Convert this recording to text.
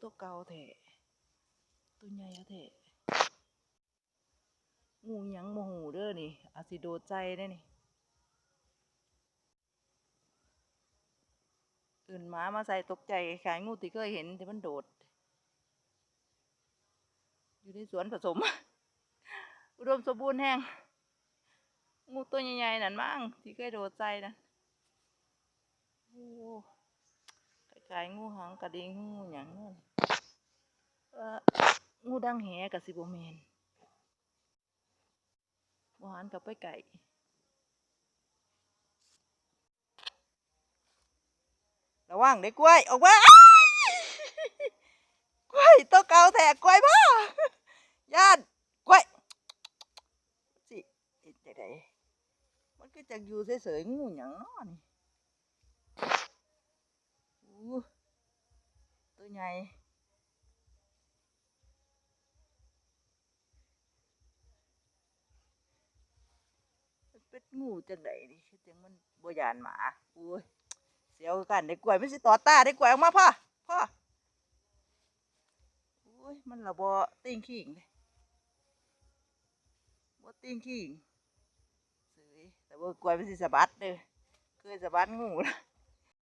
ตัวเก่าแท้ตัวใหญ่อะแท้งูยังโมโหูเด้อนี่อาจสิโดดใจได้นี่อื่นหมามาใส่ตกใจขายงูที่เคยเห็นแต่มันโดด อยู่ในสวนผสม อุดมสมบูรณ์แห้งงูตัวใหญ่ๆนั่นมั้งที่เคยโดดใจนะโอ้ คล้ายงูหางกระดิ่งงูหยังนั่นเอ่องูดังแหกับสิบแมนบหันกับไปไก่ระวังเด็กกล้วยออกมากล้วยตัวเก่าแทกกล้วยพ่อย่านกล้วยสิเห็นจังไดมันก็จะอยู่เฉยๆงูหยังเนาะนี่อู้ ตัวใหญ่เป็นงูจังไดนี่จังมันบ่ยานหมาอุ้ยเสียวกันเด็กล้วยมันสิต่อตาเด็กล้วยออกมาพ่อพ่อโอ้ยมันละบ่ติ้งขิงเลยบ่ติ้งขิงเสยแต่ว่ากล้วยมันสิสะบัดเด้อเคยสะบัดงูนะ